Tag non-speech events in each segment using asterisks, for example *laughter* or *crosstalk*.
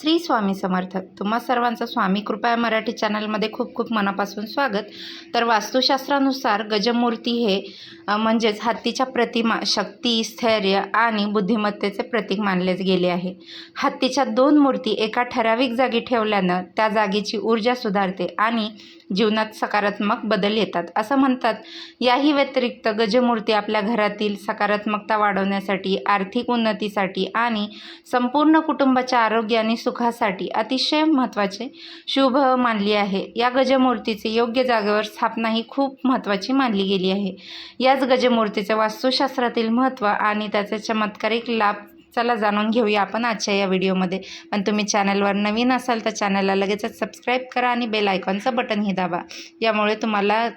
श्री स्वामी समर्थ. तुम्हा सर्वांचं स्वामी कृपया मराठी चॅनलमध्ये खूप खूप मनापासून स्वागत. तर वास्तुशास्त्रानुसार गजमूर्ती हे म्हणजेच हत्तीच्या प्रतिमा शक्ती स्थैर्य आणि बुद्धिमत्तेचे प्रतीक मानले गेले आहे. हत्तीच्या दोन मूर्ती एका ठराविक जागी ठेवल्यानं त्या जागेची ऊर्जा सुधारते आणि जीवनात सकारात्मक बदल येतात. असं म्हणतात याही व्यतिरिक्त गजमूर्ती आपल्या घरातील सकारात्मकता वाढवण्यासाठी आर्थिक उन्नतीसाठी आणि संपूर्ण कुटुंबाच्या आरोग्य आणि सुखासाठी अतिशय महत्त्वाचे शुभ मानली आहे. या गजमूर्तीचे योग्य जागेवर स्थापना ही खूप महत्त्वाची मानली गेली आहे. याच गजमूर्तीचे वास्तुशास्त्रातील महत्त्व आणि त्याचे चमत्कारिक लाभ चला जाणून घेऊया आपण आजच्या या व्हिडिओमध्ये. पण तुम्ही चॅनलवर नवीन असाल तर चॅनलला लगेचच सबस्क्राईब करा आणि बेल आयकॉनचं बटनही दाबा. यामुळे तुम्हाला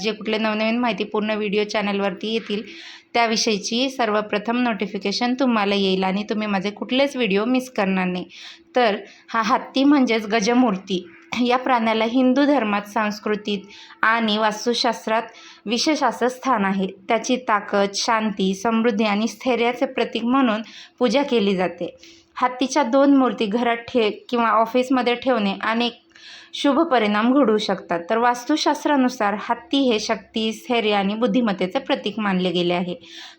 जे कुठले नवनवीन माहिती पूर्ण व्हिडिओ चॅनलवरती येतील त्याविषयीची सर्वप्रथम नोटिफिकेशन तुम्हाला येईल आणि तुम्ही माझे कुठलेच व्हिडिओ मिस करणार नाही. तर हा हत्ती म्हणजेच गजमूर्ती. या प्राण्याला हिंदू धर्मात संस्कृतीत आणि वास्तुशास्त्रात विशेष असं स्थान आहे. त्याची ताकद शांती समृद्धी आणि स्थैर्याचे प्रतीक म्हणून पूजा केली जाते. हत्तीच्या दोन मूर्ती घरात ठे किंवा ऑफिसमध्ये ठेवणे अनेक शुभ परिणाम घडू शकतात. तर वास्तुशास्त्रानुसार हत्ती हे शक्ती स्थैर्य आणि बुद्धिमत्तेचे प्रतीक मानले गेले आहे.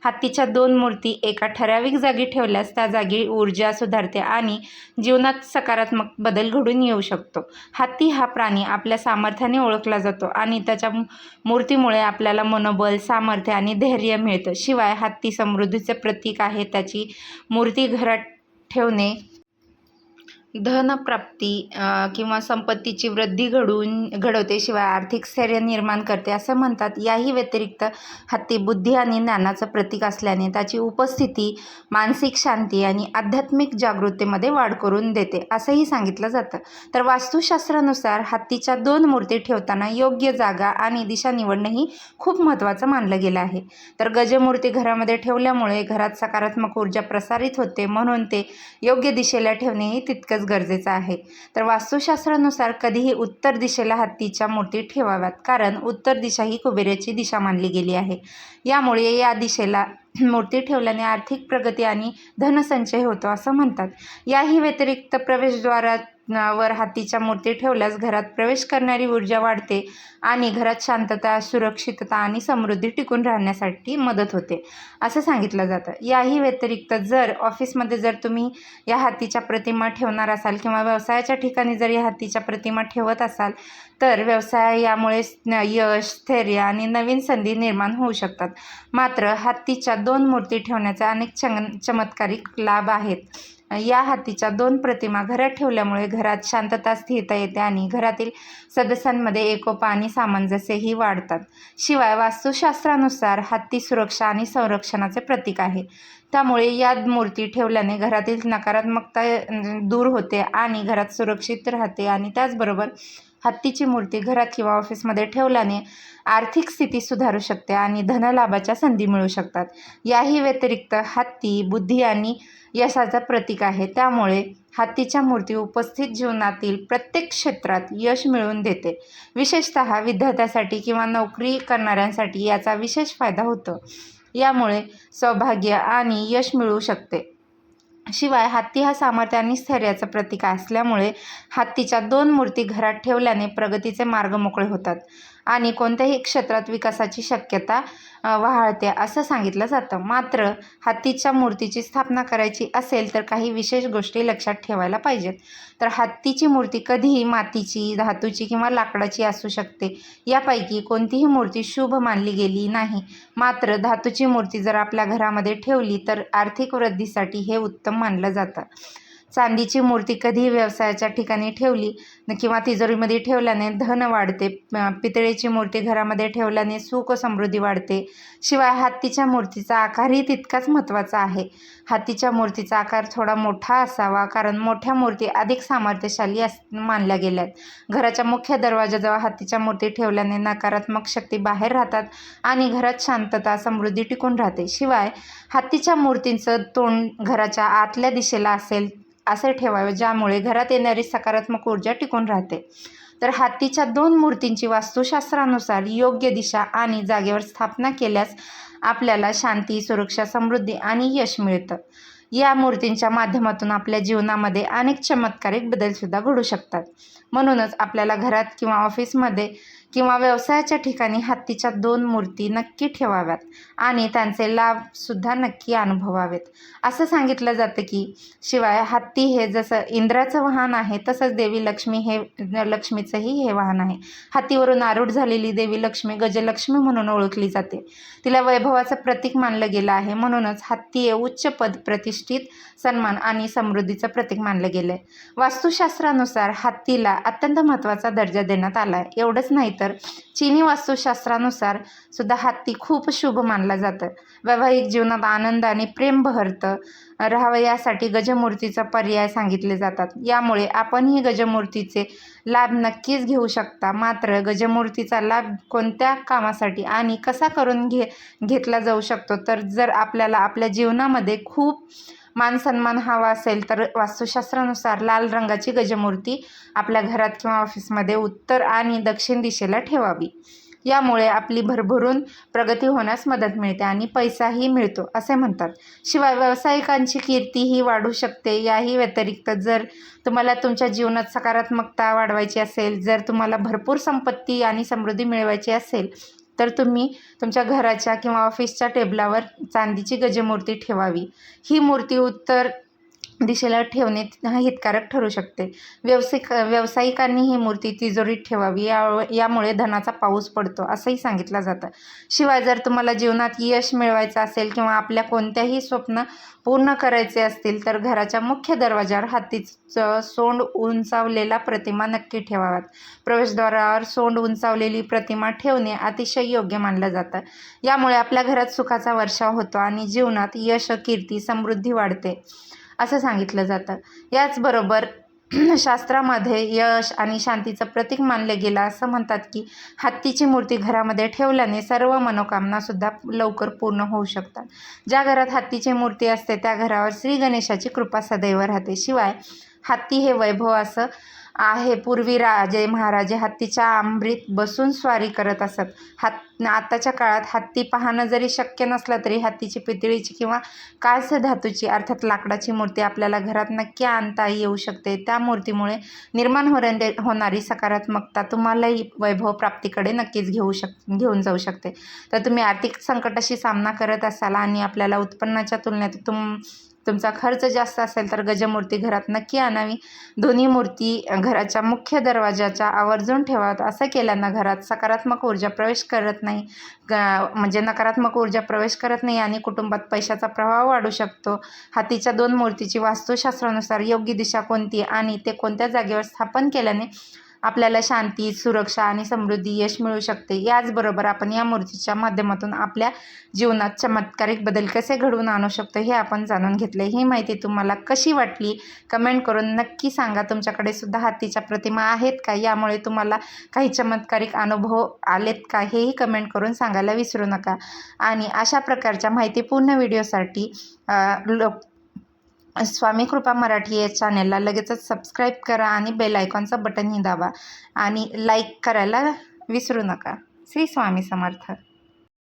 हत्तीच्या दोन मूर्ती एका ठराविक जागी ठेवल्यास त्या जागी ऊर्जा सुधारते आणि जीवनात सकारात्मक बदल घडून येऊ शकतो. हत्ती हा प्राणी आपल्या सामर्थ्याने ओळखला जातो आणि त्याच्या मूर्तीमुळे आपल्याला मनोबल सामर्थ्य आणि धैर्य मिळतं. शिवाय हत्ती समृद्धीचे प्रतीक आहे. त्याची मूर्ती घरात ठेवणे धनप्राप्ती किंवा संपत्तीची वृद्धी घडून घडवते शिवाय आर्थिक स्थैर्य निर्माण करते असं म्हणतात. याही व्यतिरिक्त हत्ती बुद्धी आणि ज्ञानाचं प्रतीक असल्याने त्याची उपस्थिती मानसिक शांती आणि आध्यात्मिक जागृतीमध्ये वाढ करून देते असंही सांगितलं जातं. तर वास्तुशास्त्रानुसार हत्तीच्या दोन मूर्ती ठेवताना योग्य जागा आणि दिशा निवडणंही खूप महत्त्वाचं मानलं गेलं आहे. तर गजमूर्ती घरामध्ये ठेवल्यामुळे घरात सकारात्मक ऊर्जा प्रसारित होते म्हणून ते योग्य दिशेला ठेवणेही तितकंच गरजेचं आहे. तर वास्तुशास्त्रानुसार कधीही उत्तर दिशेला हत्तीच्या मूर्ती ठेवाव्यात कारण उत्तर दिशा ही कुबेराची दिशा मानली गेली आहे. यामुळे या दिशेला मूर्ती ठेवल्याने आर्थिक प्रगती आणि धनसंचय होतो असं म्हणतात. याही व्यतिरिक्त प्रवेशद्वारात वर हत्तीच्या मूर्ती ठेवल्यास घरात प्रवेश करणारी ऊर्जा वाढते आणि घरात शांतता सुरक्षितता आणि समृद्धी टिकून राहण्यासाठी मदत होते. असं सांगितलं जातं. याही व्यतिरिक्त जर ऑफिसमध्ये जर तुम्ही या हत्तीच्या प्रतिमा ठेवणार असाल किंवा व्यवसायाच्या ठिकाणी जर या हत्तीच्या प्रतिमा ठेवत असाल तर व्यवसाय यामुळे यश स्थैर्य आणि नवीन संधी निर्माण होऊ शकतात. मात्र हत्तीच्या दोन मूर्ती ठेवण्याचे अनेक चंग चमत्कारिक लाभ आहेत. या हत्तीच्या दोन प्रतिमा घरात ठेवल्यामुळे घरात शांतता स्थिरता येते आणि घरातील सदस्यांमध्ये एकोपा आणि सामंजस्यही वाढतात. शिवाय वास्तुशास्त्रानुसार हत्ती सुरक्षा आणि संरक्षणाचे प्रतीक आहे. त्यामुळे या मूर्ती ठेवल्याने घरातील नकारात्मकता दूर होते आणि घरात सुरक्षित राहते आणि त्याचबरोबर हत्तीची मूर्ती घरात किंवा ऑफिसमध्ये ठेवल्याने आर्थिक स्थिती सुधारू शकते आणि धनलाभाच्या संधी मिळू शकतात. याही व्यतिरिक्त हत्ती बुद्धी आणि यशाचं प्रतीक आहे. त्यामुळे हत्तीच्या मूर्ती उपस्थित जीवनातील प्रत्येक क्षेत्रात यश मिळवून देते. विशेषतः विद्यार्थ्यासाठी किंवा नोकरी करणाऱ्यांसाठी याचा विशेष फायदा होतो. यामुळे सौभाग्य आणि यश मिळू शकते. शिवाय हत्ती हा सामर्थ्य आणि स्थैर्याचं प्रतीक असल्यामुळे हत्तीच्या दोन मूर्ती घरात ठेवल्याने प्रगतीचे मार्ग मोकळे होतात. आणि कोणत्याही क्षेत्रात विकासाची शक्यता अ, वाढते असं सांगितलं जातं. मात्र हत्तीच्या मूर्तीची स्थापना करायची असेल तर काही विशेष गोष्टी लक्षात ठेवायला पाहिजेत. तर हत्तीची मूर्ती कधीही मातीची धातूची किंवा लाकडाची असू शकते. यापैकी कोणतीही मूर्ती शुभ मानली गेली नाही. मात्र धातूची मूर्ती जर आपल्या घरामध्ये ठेवली तर आर्थिक वृद्धीसाठी हे उत्तम मानलं जातं. चांदीची मूर्ती कधीही व्यवसायाच्या ठिकाणी ठेवली किंवा तिजोरीमध्ये ठेवल्याने धन वाढते. पितळेची मूर्ती घरामध्ये ठेवल्याने सुख समृद्धी वाढते. शिवाय हत्तीच्या मूर्तीचा आकारही तितकाच महत्त्वाचा आहे. हत्तीच्या मूर्तीचा आकार थोडा मोठा असावा कारण मोठ्या मूर्ती अधिक सामर्थ्यशाली अस मानल्या गेल्या आहेत घराच्या मुख्य दरवाजाजवळ हत्तीच्या मूर्ती ठेवल्याने नकारात्मक शक्ती बाहेर राहतात आणि घरात शांतता समृद्धी टिकून राहते. शिवाय हत्तीच्या मूर्तींचं तोंड घराच्या आतल्या दिशेला असेल असे ठेवावे ज्यामुळे घरात येणारी सकारात्मक ऊर्जा टिकून राहते. तर हत्तीच्या दोन मूर्तींची वास्तुशास्त्रानुसार योग्य दिशा आणि जागेवर स्थापना केल्यास आपल्याला शांती सुरक्षा समृद्धी आणि यश मिळतं. या मूर्तींच्या माध्यमातून आपल्या जीवनामध्ये अनेक चमत्कारिक बदलसुद्धा घडू शकतात. म्हणूनच आपल्याला घरात किंवा ऑफिसमध्ये किंवा व्यवसायाच्या ठिकाणी हत्तीच्या दोन मूर्ती नक्की ठेवाव्यात आणि त्यांचे लाभसुद्धा नक्की अनुभवावेत. असं सांगितलं जातं की शिवाय हत्ती हे जसं इंद्राचं वाहन आहे तसंच देवी लक्ष्मी हे लक्ष्मीचंही हे वाहन आहे. हत्तीवरून आरूढ झालेली देवी लक्ष्मी गजलक्ष्मी म्हणून ओळखली जाते. तिला वैभवाचं प्रतीक मानलं गेलं आहे. म्हणूनच हत्ती हे उच्च पद प्रतिष्ठित सन्मान आणि समृद्धीचं प्रतीक मानलं गेलं आहे वास्तुशास्त्रानुसार हत्तीला अत्यंत महत्त्वाचा दर्जा देण्यात आला आहे एवढंच नाही तर चीनी वास्तुशास्त्रानुसार सुद्धा हत्ती खूप शुभ मानला जातं. वैवाहिक जीवनात आनंद आणि प्रेम बहरतं. राहावं यासाठी गजमूर्तीचा पर्याय सांगितले जातात. यामुळे आपणही गजमूर्तीचे लाभ नक्कीच घेऊ शकता. मात्र गजमूर्तीचा लाभ कोणत्या कामासाठी आणि कसा करून घे घेतला जाऊ शकतो? तर जर आपल्याला आपल्या जीवनामध्ये खूप मानसन्मान हवा असेल तर वास्तुशास्त्रानुसार लाल रंगाची गजमूर्ती आपल्या घरात किंवा ऑफिसमध्ये उत्तर आणि दक्षिण दिशेला ठेवावी. यामुळे आपली भरभरून प्रगती होण्यास मदत मिळते आणि पैसाही मिळतो असे म्हणतात. शिवाय व्यावसायिकांची कीर्तीही वाढू शकते. याही व्यतिरिक्त जर तुम्हाला तुमच्या जीवनात सकारात्मकता वाढवायची असेल जर तुम्हाला भरपूर संपत्ती आणि समृद्धी मिळवायची असेल तर तुम्ही तुमच्या घराच्या किंवा ऑफिसच्या टेबलावर चांदीची गजमूर्ती ठेवावी. ही मूर्ती उत्तर दिशेला ठेवणे हितकारक ठरू शकते. व्यावसायिक व्यावसायिकांनी ही मूर्ती तिजोरीत ठेवावी या यामुळे धनाचा पाऊस पडतो असंही सांगितलं जातं. शिवाय जर तुम्हाला जीवनात यश मिळवायचं असेल किंवा आपल्या कोणत्याही स्वप्न पूर्ण करायचे असतील तर घराच्या मुख्य दरवाजावर हातीचं सोंड उंचावलेला प्रतिमा नक्की ठेवाव्यात प्रवेशद्वारावर सोंड उंचावलेली प्रतिमा ठेवणे अतिशय योग्य मानलं जातं. यामुळे आपल्या घरात सुखाचा वर्षाव होतो आणि जीवनात यश कीर्ती समृद्धी वाढते. असं सांगितलं जातं. याचबरोबर *clears throat* शास्त्रामध्ये यश आणि शांतीचं प्रतीक मानलं गेलं असं म्हणतात की हत्तीची मूर्ती घरामध्ये ठेवल्याने सर्व मनोकामनासुद्धा लवकर पूर्ण होऊ शकतात. ज्या घरात हत्तीची मूर्ती असते त्या घरावर श्री गणेशाची कृपा सदैव राहते. शिवाय हत्ती हे वैभव असं आहे. पूर्वी राजे महाराजे हत्तीच्या आंबरीत बसून स्वारी करत असत. हत् आताच्या काळात हत्ती पाहणं जरी शक्य नसलं तरी हत्तीची पितळीची किंवा कांस्य धातूची अर्थात लाकडाची मूर्ती आपल्याला घरात नक्की आणता येऊ शकते. त्या मूर्तीमुळे निर्माण होणारे होणारी सकारात्मकता तुम्हालाही वैभव प्राप्तीकडे नक्कीच घेऊ शक घेऊन जाऊ शकते. तर तुम्ही आर्थिक संकटाशी सामना करत असाल आणि आपल्याला उत्पन्नाच्या तुलनेत तुम तुमचा खर्च जास्त असेल तर गजमूर्ती घरात नक्की आणावी. दोन्ही मूर्ती घराच्या मुख्य दरवाजाच्या आवर्जून ठेवाव्यात. असं केल्यानं घरात सकारात्मक ऊर्जा प्रवेश करत नाही. म्हणजे नकारात्मक ऊर्जा प्रवेश करत नाही आणि कुटुंबात पैशाचा प्रभाव वाढू शकतो. हातीच्या दोन मूर्तीची वास्तुशास्त्रानुसार योग्य दिशा कोणती आणि ते कोणत्या जागेवर स्थापन केल्याने आपल्याला शांती सुरक्षा आणि समृद्धी यश मिळू शकते. याचबरोबर आपण या मूर्तीच्या माध्यमातून आपल्या जीवनात चमत्कारिक बदल कसे घडवून आणू शकतो हे आपण जाणून घेतले. ही माहिती तुम्हाला कशी वाटली? कमेंट करून नक्की सांगा. तुमच्याकडे सुद्धा हत्तीच्या प्रतिमा आहेत का? यामुळे तुम्हाला काही चमत्कारिक अनुभव आलेत का? हेही कमेंट करून सांगायला विसरू नका. आणि अशा प्रकारच्या माहितीपूर्ण व्हिडिओसाठी लोक स्वामी कृपा मराठी या चॅनेलला लगेचच सबस्क्राईब करा आणि बेल आयकॉनचं बटनही दाबा. आणि लाईक करायला विसरू नका. श्री स्वामी समर्थ.